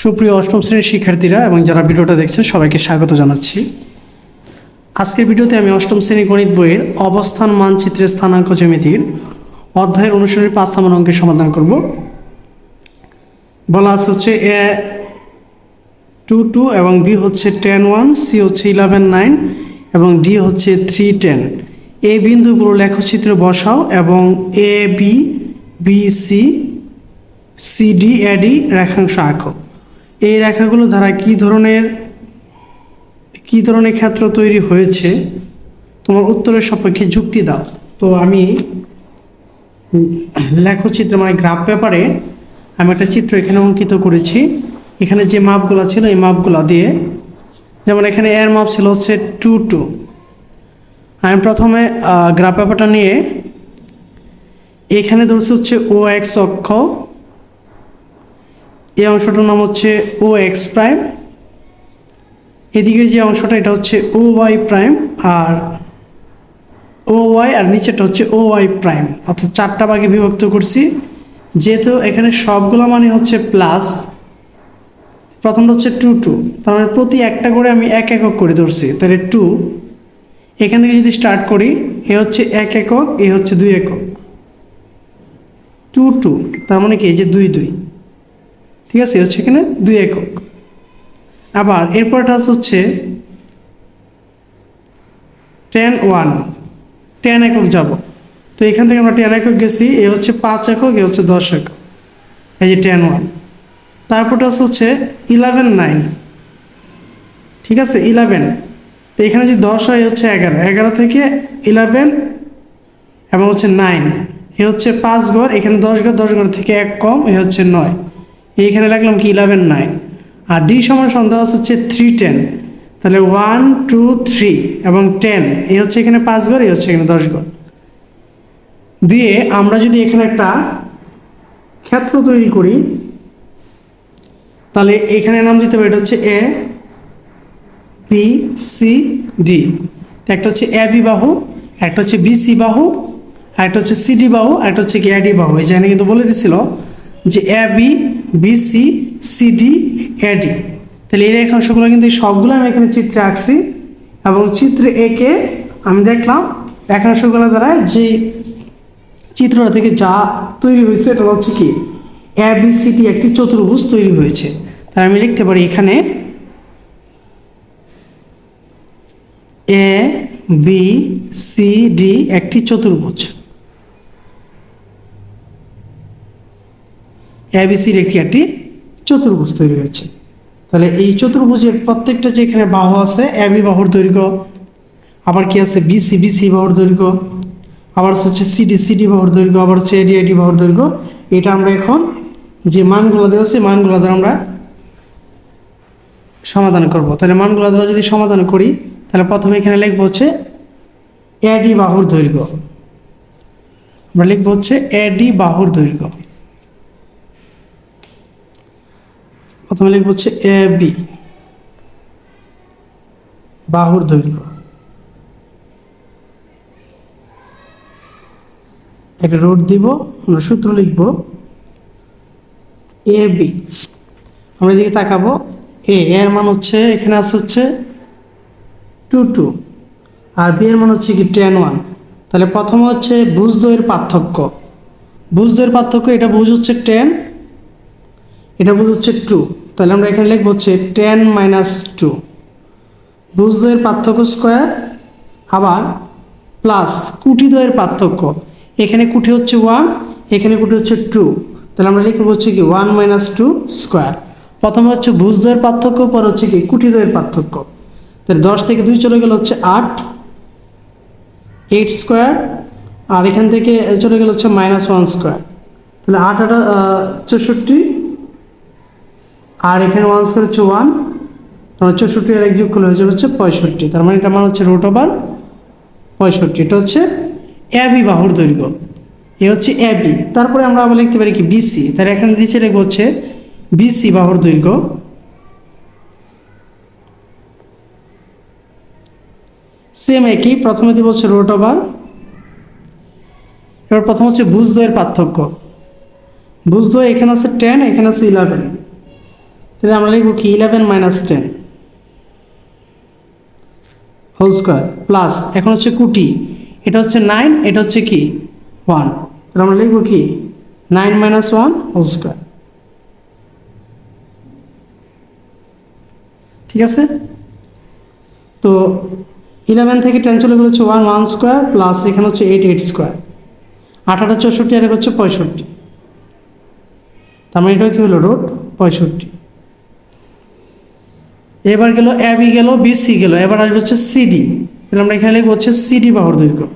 সুপ্রিয় অষ্টম শ্রেণির শিক্ষার্থীরা এবং যারা ভিডিওটা দেখছেন, সবাইকে স্বাগত জানাচ্ছি। আজকের ভিডিওতে আমি অষ্টম শ্রেণি গণিত বইয়ের অবস্থান মানচিত্রের স্থানাঙ্ক জ্যামিতির অধ্যায়ের অনুসারী পাঁচ নম্বর অঙ্কের সমাধান করব। বলা আছে হচ্ছে এ টু টু এবং বি হচ্ছে টেন ওয়ান, সি হচ্ছে ইলেভেন নাইন এবং ডি হচ্ছে থ্রি টেন। এ বিন্দুগুলো লেখচিত্রে বসাও এবং A, B B, C CD AD রেখাংশ আঁকো। এই রেখাগুলো দ্বারা কি ধরনের কি ধরনের ক্ষেত্র তৈরি হয়েছে? তোমার উত্তরের সপক্ষে যুক্তি দাও। তো আমি লেখচিত্র মানে গ্রাফ পেপারে আমি একটা চিত্র এখানে অঙ্কিত করেছি। এখানে যে মাপগুলো ছিল, এই মাপগুলো দিয়ে, যেমন এখানে এর মাপ ছিল হচ্ছে টু টু আমি প্রথমে গ্রাফ পেপারটা নিয়ে, এখানে ধরছে হচ্ছে ও এক্স অক্ষ এই অংশটার নাম হচ্ছে ও এক্স প্রাইম এদিকের যে অংশটা, এটা হচ্ছে ও ওয়াই প্রাইম আর ও ওয়াই আর নিচেরটা হচ্ছে ও ওয়াই প্রাইম অর্থাৎ চারটা ভাগে বিভক্ত করছি। যেহেতু এখানে সবগুলো মানে হচ্ছে প্লাস প্রথমটা হচ্ছে টু টু তার মানে প্রতি একটা করে আমি এক একক করে ধরছি। তাহলে টু এখান থেকে যদি স্টার্ট করি, এ হচ্ছে এক একক, এ হচ্ছে দুই একক। টু টু তার মানে কি? এই যে দুই দুই। ঠিক আছে হচ্ছে এখানে দুই একক। আবার এরপরটা হচ্ছে টেন ওয়ান টেন একক যাব। তো এখান থেকে আমরা টেন একক গেছি, এ হচ্ছে পাঁচ একক, এ হচ্ছে দশ একক। এই যে টেন ওয়ান তারপরটা হচ্ছে ইলেভেন নাইন ঠিক আছে ইলেভেন তো এখানে যে দশ হয় হচ্ছে এগারো। এগারো থেকে ইলেভেন এবং হচ্ছে নাইন এ হচ্ছে পাঁচ ঘর, এখানে দশ ঘর দশ ঘর থেকে এক কম, এ হচ্ছে নয়। এইখানে রাখলাম কি ইলেভেন নাইন আর ডি সমান সন্দেহ হচ্ছে থ্রি টেন তাহলে ওয়ান টু থ্রি এবং টেন এই হচ্ছে এখানে পাঁচ ঘর এই হচ্ছে এখানে দশ ঘর। দিয়ে আমরা যদি এখানে একটা ক্ষেত্র তৈরি করি, তাহলে এখানে নাম দিতে হবে, এটা হচ্ছে এ বি সি ডি একটা হচ্ছে এ বি বাহু, একটা হচ্ছে বি সি বাহু একটা হচ্ছে সিডি বাহু একটা হচ্ছে কি এডি বাহু। এই জায়গায় কিন্তু বলে দিছিল যে A B B C CD AD তাহলে এই রেখাংশগুলো কিন্তু সবগুলো আমি এখানে চিত্রে আঁকছি এবং চিত্রে একে আমি দেখলাম রেখাংশগুলো দ্বারা যে চিত্রটা থেকে যা তৈরি হয়েছে এটা হচ্ছে কি? এ বি সি ডি একটি চতুর্ভুজ তৈরি হয়েছে। তাহলে আমি লিখতে পারি এখানে এ বি সি ডি একটি চতুর্ভুজ। এবিসির একটি একটি চতুর্ভুজ তৈরি হয়েছে। তাহলে এই চতুর্ভুজের প্রত্যেকটা যে এখানে বাহু আছে এবি বাহুর দৈর্ঘ্য, আবার কি আছে? বিসি বিসি বাহুর দৈর্ঘ্য, আবার হচ্ছে সিডি সিডি বাহুর দৈর্ঘ্য, আবার হচ্ছে এডি এডি বাহুর দৈর্ঘ্য। এটা আমরা এখন যে মানগুলো দেওয়া আছে, মানগুলো দ্বারা আমরা সমাধান করব। তাহলে মানগুলো দ্বারা যদি সমাধান করি, তাহলে প্রথমে এখানে লিখব হচ্ছে এডি বাহুর দৈর্ঘ্য। আমরা লিখব হচ্ছে এডি বাহুর দৈর্ঘ্য। প্রথমে লিখব হচ্ছে এ, বি। বাহুর দৈর্ঘ্য। একটা রোড দিব, আমরা সূত্র লিখব এ, বি। আমরা এদিকে তাকাবো, এ এর মান হচ্ছে, এখানে আছে হচ্ছে টু টু। আর বি এর মান হচ্ছে কি, টেন, ওয়ান। তাহলে প্রথমে হচ্ছে বুঝদয়ের পার্থক্য। বুঝদয়ের পার্থক্য, এটা বুঝ হচ্ছে টেন, এটা বুঝ হচ্ছে টু। তাহলে আমরা এখানে লিখব হচ্ছে টেন মাইনাস টু বুঝদয়ের পার্থক্য স্কোয়ার আবার প্লাস কুটিদ্বয়ের পার্থক্য। এখানে কুটি হচ্ছে ওয়ান এখানে কুটি হচ্ছে টু তাহলে আমরা লিখব হচ্ছে কি ওয়ান মাইনাস টু স্কোয়ার প্রথমে হচ্ছে ভুজদ্বয়ের পার্থক্য, পর হচ্ছে কি কুটিদ্বয়ের পার্থক্য। তাহলে দশ থেকে দুই চলে গেলে হচ্ছে আট এইট স্কোয়ার আর এখান থেকে চলে গেলে হচ্ছে মাইনাস ওয়ান স্কোয়ার তাহলে আট আটা চৌষট্টি আর এখানে ওয়ান স্কোয়ার হচ্ছে ওয়ান আমার চৌষট্টি আর এক যোগ করলে হয়ে হচ্ছে পঁয়ষট্টি। তার মানে এটা আমার হচ্ছে রোট ওভার পঁয়ষট্টি। এটা হচ্ছে অ্যাবি বাহুর দৈর্ঘ্য। এ হচ্ছে অ্যাবি তারপরে আমরা আবার লিখতে পারি কি? বিসি তার এখানে নিচে লিখব হচ্ছে বিসি বাহুর দৈর্ঘ্য। সেম একই। প্রথমে দিব হচ্ছে রোট ওভার এবার প্রথম হচ্ছে বুঝদয়ের পার্থক্য। বুঝদয় এখানে আছে টেন এখানে আছে ইলেভেন তাহলে আমরা লিখব কি? Eleven minus ten whole square plus এখন হচ্ছে কুটি। এটা হচ্ছে নাইন এটা হচ্ছে কি? ওয়ান তাহলে আমরা লিখব কি? Nine minus one whole square ঠিক আছে? তো ইলেভেন থেকে টেন চলে গেলে হচ্ছে ওয়ান ওয়ান স্কোয়ার প্লাস এখানে হচ্ছে এইট এইট স্কোয়ার আঠারো চৌষট্টি, আর এক হচ্ছে পঁয়ষট্টি। তার মানে এটা কী হলো? রোড পঁয়ষট্টি। এবার গেল অ্যাবি গেল বিসি গেল। এবার আসবে হচ্ছে সিডি তাহলে আমরা এখানে লিখব হচ্ছে সিডি বাহুর দৈর্ঘ্য।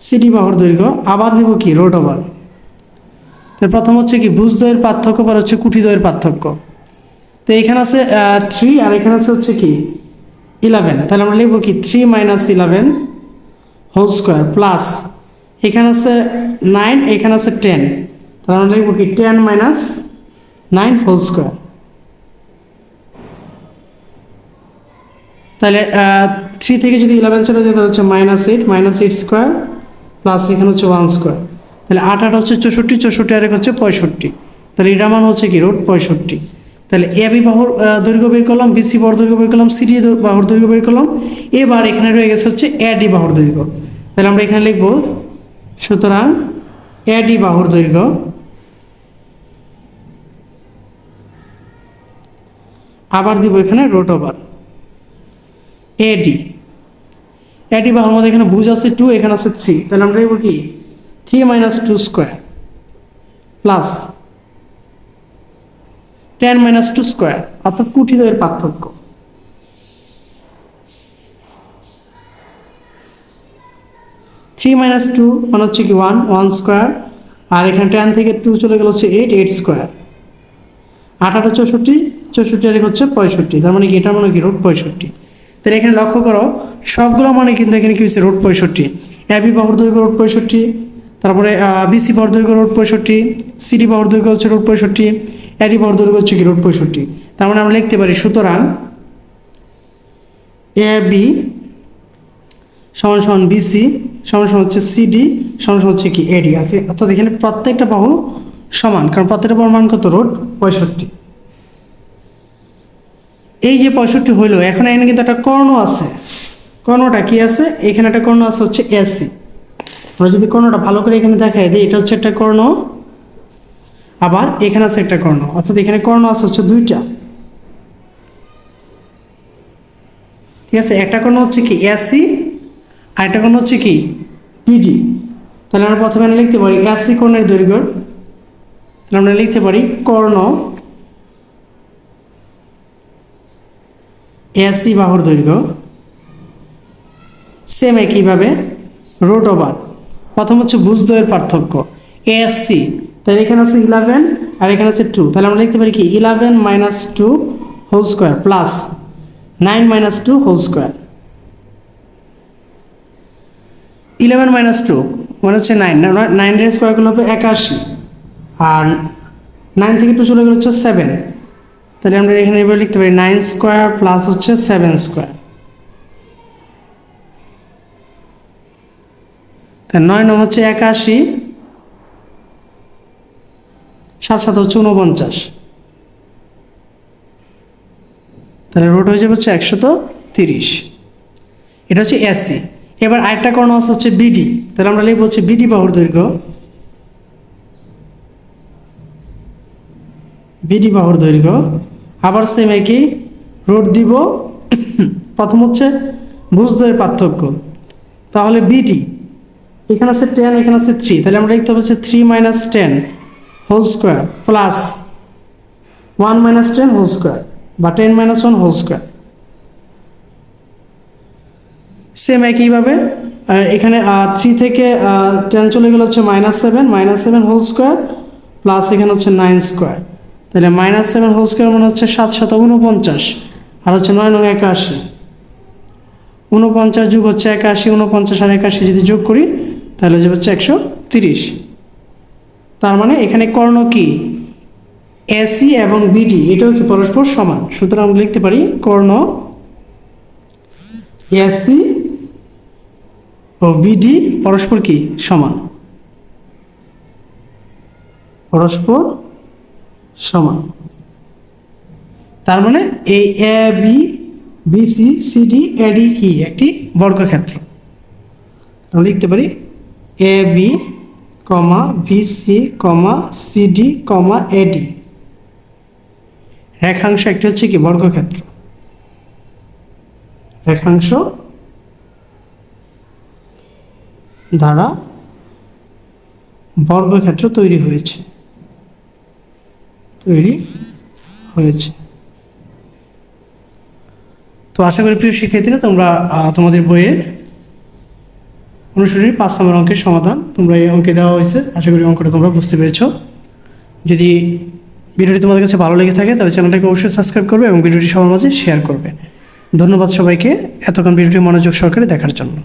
সিডি বাহুর দৈর্ঘ্য। আবার দেব কি? রোড ওভার তাহলে প্রথম হচ্ছে কি? বুঝদয়ের পার্থক্য, পর হচ্ছে কুটিদয়ের পার্থক্য। তো এখানে আছে থ্রি আর এখানে আছে হচ্ছে কি? ইলেভেন তাহলে আমরা লিখব কি? Three minus eleven whole square plus এখানে আছে নাইন এখানে আছে টেন তাহলে আমরা লিখব কি? Ten minus nine whole square তাহলে থ্রি থেকে যদি ইলেভেন চলে যেতে হচ্ছে minus eight minus eight square plus এখানে হচ্ছে ওয়ান স্কোয়ার তাহলে আট আট হচ্ছে চৌষট্টি চৌষট্টি আর এক হচ্ছে পঁয়ষট্টি। তাহলে এটা মান হচ্ছে কি? রোড পঁয়ষট্টি। তাহলে এ বি বাহুর দৈর্ঘ্য বের করলাম বিসি বাহুর দৈর্ঘ্য বের করলাম সিডি বাহুর দৈর্ঘ্য বের করলাম। এবার এখানে রয়ে গেছে হচ্ছে এডি বাহুর দৈর্ঘ্য। তাহলে আমরা এখানে লিখব, সুতরাং এডি বাহুর দৈর্ঘ্য আবার দিব এখানে রোট ওভার এডি এডি বাহুর মধ্যে এখানে বুঝ আছে টু এখানে আছে থ্রি তাহলে আমরা লিখব কি? Three minus two square plus ten minus two square অর্থাৎ কুটিদ্বয়ের পার্থক্য। থ্রি মাইনাস টু মানে হচ্ছে কি ওয়ান ওয়ান স্কোয়ার আর এখানে টেন থেকে টু চলে গেল হচ্ছে এইট এইট স্কোয়ার আঠারো চৌষট্টি চৌষট্টি আর হচ্ছে পঁয়ষট্টি। তার মানে কি? এটার মানে কি? রোড পঁয়ষট্টি। তাহলে এখানে লক্ষ্য করো, সবগুলো মানে কিন্তু এখানে কি হচ্ছে রোড পঁয়ষট্টি। অ্যাবি বাহুর দৈর্ঘ্য রোড পঁয়ষট্টি, তারপরে বিসি বাহুর দৈর্ঘ্য রোড পঁয়ষট্টি সিডি বাহুর দৈর্ঘ্য হচ্ছে রোড পঁয়ষট্টি অ্যাডি বাহুর দৈর্ঘ্য হচ্ছে কি? রোড পঁয়ষট্টি। তার মানে আমরা লিখতে পারি, সুতরাং এ, বি সমান সমান বিসি সমান সমান হচ্ছে সিডি সমান সমান হচ্ছে কি? এডি আছে অর্থাৎ এখানে প্রত্যেকটা বাহু সমান, কারণ প্রত্যেকটা বাহুর মান কত? রোড পঁয়ষট্টি। এই যে পঁয়ষট্টি হইল, এখন এখানে কিন্তু একটা কর্ণ আছে। কর্ণটা কি আছে? এখানে একটা কর্ণ আছে হচ্ছে এসি আমরা যদি কর্ণটা ভালো করে এখানে দেখাই দিই, এটা হচ্ছে একটা কর্ণ, আবার এখানে আছে একটা কর্ণ। অর্থাৎ এখানে কর্ণ আছে হচ্ছে দুইটা। ঠিক আছে? একটা কর্ণ হচ্ছে কি এসি আর একটা কর্ণ হচ্ছে কি পিডি তাহলে আমরা প্রথমে লিখতে পারি এসি কর্ণের দৈর্ঘ্য আমরা লিখতে পারি কর্ণ এসি বাহুর দৈর্ঘ্য সেম একইভাবে রোড ওভার প্রথম হচ্ছে বুঝদয়ের পার্থক্য এসসি তাহলে এখানে আছে ইলেভেন আর এখানে আছে টু তাহলে আমরা লিখতে পারি কি? Eleven minus two whole square plus nine minus two whole square eleven minus two মানে হচ্ছে নাইন নাইন এর স্কোয়ার করলে হবে একাশি। আর নাইন থেকে টু চলে গেলে হচ্ছে সেভেন তাহলে আমরা এখানে এবার লিখতে পারি নাইন স্কোয়ার প্লাস হচ্ছে সেভেন স্কোয়ার তা নয় নয় হচ্ছে একাশি, সাত সাত হচ্ছে উনপঞ্চাশ তাহলে রোড হয়ে যাবে হচ্ছে একশত তিরিশ। এটা হচ্ছে এসি এবার আরেকটা কর্ণ হচ্ছে বিডি তাহলে আমরা লিখব হচ্ছে বিডি বাহুর দৈর্ঘ্য। বিডি বাহুর দৈর্ঘ্য। আবার সেম একই রোড দিব। প্রথম হচ্ছে বুঝদয়ের পার্থক্য। তাহলে বিডি, এখানে আছে টেন এখানে আছে থ্রি তাহলে আমরা লিখতে হবে three minus ten whole square plus one minus ten whole square বা ten minus one whole square same একইভাবে এখানে থ্রি থেকে টেন চলে গেলে হচ্ছে minus seven minus seven whole square plus এখানে হচ্ছে নাইন স্কোয়ার তাহলে মাইনাস সেভেন হোল স্কোয়ার মানে হচ্ছে সাত শত উনপঞ্চাশ আর হচ্ছে নয় নয় একাশি। উনপঞ্চাশ যুগ হচ্ছে একাশি উনপঞ্চাশ আর একাশি যদি যোগ করি, তাহলে যাবে হচ্ছে একশো তিরিশ। তার মানে এখানে কর্ণ কি? এসি এবং বিডি এটাও কি পরস্পর সমান? সুতরাং আমরা লিখতে পারি কর্ণ এসি ও বিডি পরস্পর কি? সমান। পরস্পর সমান। তার মানে এই A B B C C D AD কি একটি বর্গক্ষেত্র। আমরা লিখতে পারি A B comma B C comma C D comma AD রেখাংশ একটি হচ্ছে কি? বর্গক্ষেত্র। রেখাংশ দ্বারা বর্গক্ষেত্র তৈরি হয়েছে। তৈরি হয়েছে। তো আশা করি প্রিয় শিক্ষার্থীরা, তোমরা তোমাদের বইয়ের অনুশীলনী পাঁচ নম্বর অঙ্কের সমাধান তোমরা এই অঙ্কে দেওয়া হয়েছে। আশা করি অঙ্কটা তোমরা বুঝতে পেরেছ। যদি ভিডিওটি তোমাদের কাছে ভালো লেগে থাকে, তাহলে চ্যানেলটাকে অবশ্যই সাবস্ক্রাইব করবে এবং ভিডিওটি সবার মাঝে শেয়ার করবে। ধন্যবাদ সবাইকে। এতক্ষণ ভিডিওটি মনোযোগ সহকারে দেখার জন্য।